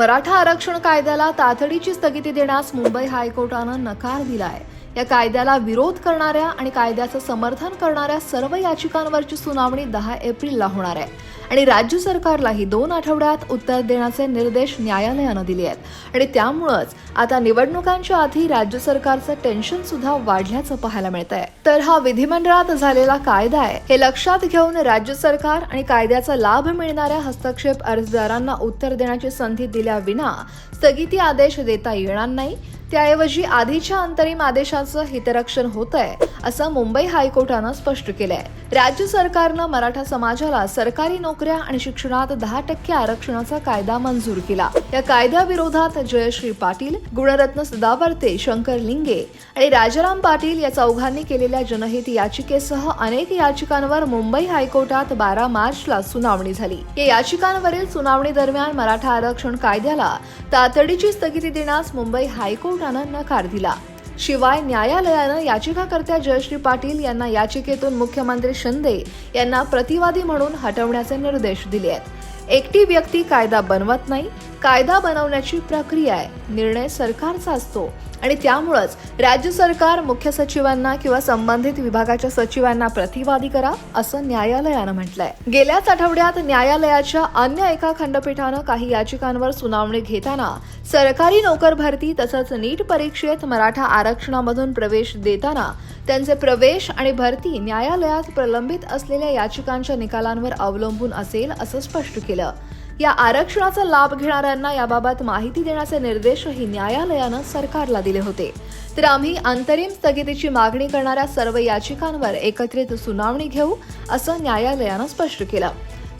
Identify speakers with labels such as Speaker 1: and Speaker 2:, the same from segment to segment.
Speaker 1: मराठा आरक्षण कायद्याला तातडीची स्थगिती देण्यास मुंबई हायकोर्टानं नकार दिलाय. या कायद्याला विरोध करणाऱ्या आणि कायद्याचं समर्थन करणाऱ्या सर्व याचिकांवरची सुनावणी दहा एप्रिलला होणार आहे. आणि राज्य सरकारलाही दोन आठवड्यात उत्तर देण्याचे निर्देश न्यायालयानं दिले आहेत. आणि त्यामुळंच आता निवडणुकांच्या आधी राज्य सरकारचं टेन्शन सुद्धा वाढल्याचं पाहायला मिळत आहे तर हा विधिमंडळात झालेला कायदा आहे हे लक्षात घेऊन राज्य सरकार आणि कायद्याचा लाभ मिळणाऱ्या हस्तक्षेप अर्जदारांना उत्तर देण्याची संधी दिल्याविना स्थगिती आदेश देता येणार नाही त्याऐवजी आधीच्या अंतरिम आदेशाचं हितरक्षण होत आहे असं मुंबई हायकोर्टानं स्पष्ट केलंय. राज्य सरकारनं मराठा समाजाला सरकारी नोकऱ्या आणि शिक्षणात दहा टक्के आरक्षणाचा कायदा मंजूर केला. या कायद्याविरोधात जयश्री पाटील गुणरत्न सदावर्ते शंकर लिंगे आणि राजाराम पाटील या चौघांनी केलेल्या जनहित याचिकेसह अनेक याचिकांवर मुंबई हायकोर्टात बारा मार्चला सुनावणी झाली. या याचिकांवरील सुनावणी दरम्यान मराठा आरक्षण कायद्याला तातडीची स्थगिती देण्यास मुंबई हायकोर्ट हायकोर्टानं नकार दिला. शिवाय न्यायालयानं याचिकाकर्त्या जयश्री पाटील यांना याचिकेतून मुख्यमंत्री शिंदे यांना प्रतिवादी म्हणून हटवण्याचे निर्देश दिले आहेत एकटी व्यक्ती कायदा बनवत नाही कायदा बनवण्याची प्रक्रिया आहे. निर्णय सरकारचा असतो. आणि त्यामुळंच राज्य सरकार मुख्य सचिवांना किंवा संबंधित विभागाच्या सचिवांना प्रतिवादी करा असं न्यायालयानं म्हटलंय. गेल्याच आठवड्यात न्यायालयाच्या अन्य एका खंडपीठानं काही याचिकांवर सुनावणी घेताना सरकारी नोकर भरती तसंच नीट परीक्षेत मराठा आरक्षणामधून प्रवेश देताना त्यांचे प्रवेश आणि भरती न्यायालयात प्रलंबित असलेल्या याचिकांच्या निकालांवर अवलंबून असेल असं स्पष्ट केलं. या आरक्षणाचा लाभ घेणाऱ्यांना याबाबत माहिती देण्याचे निर्देशही न्यायालयानं सरकारला दिले होते. तर आम्ही अंतरिम स्थगितीची मागणी करणाऱ्या सर्व याचिकांवर एकत्रित सुनावणी घेऊ असं न्यायालयानं स्पष्ट केलं.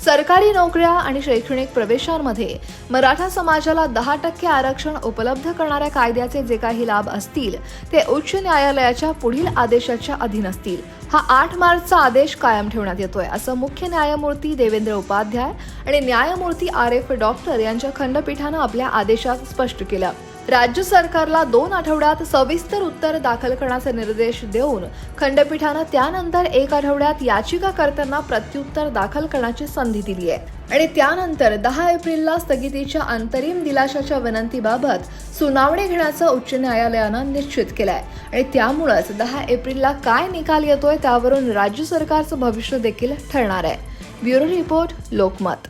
Speaker 1: सरकारी नोकऱ्या आणि शैक्षणिक प्रवेशांमध्ये मराठा समाजाला दहा टक्के आरक्षण उपलब्ध करणाऱ्या कायद्याचे जे काही लाभ असतील ते उच्च न्यायालयाच्या पुढील आदेशाच्या अधीन असतील. हा आठ मार्चचा आदेश कायम ठेवण्यात येतोय असं मुख्य न्यायमूर्ती देवेंद्र उपाध्याय आणि न्यायमूर्ती आर एफ डॉक्टर यांच्या खंडपीठानं आपल्या आदेशात स्पष्ट केलं. राज्य सरकारला दोन आठवड्यात सविस्तर उत्तर दाखल करण्याचे निर्देश देऊन खंडपीठानं त्यानंतर एक आठवड्यात याचिकाकर्त्यांना प्रत्युत्तर दाखल करण्याची संधी दिली आहे. आणि त्यानंतर दहा एप्रिलला स्थगितीच्या अंतरिम दिलाशाच्या विनंतीबाबत सुनावणी घेण्याचं उच्च न्यायालयानं निश्चित केलंय. आणि त्यामुळंच दहा एप्रिलला काय निकाल येतोय त्यावरून राज्य सरकारचं भविष्य देखील ठरणार आहे. Bureau report Lokmat.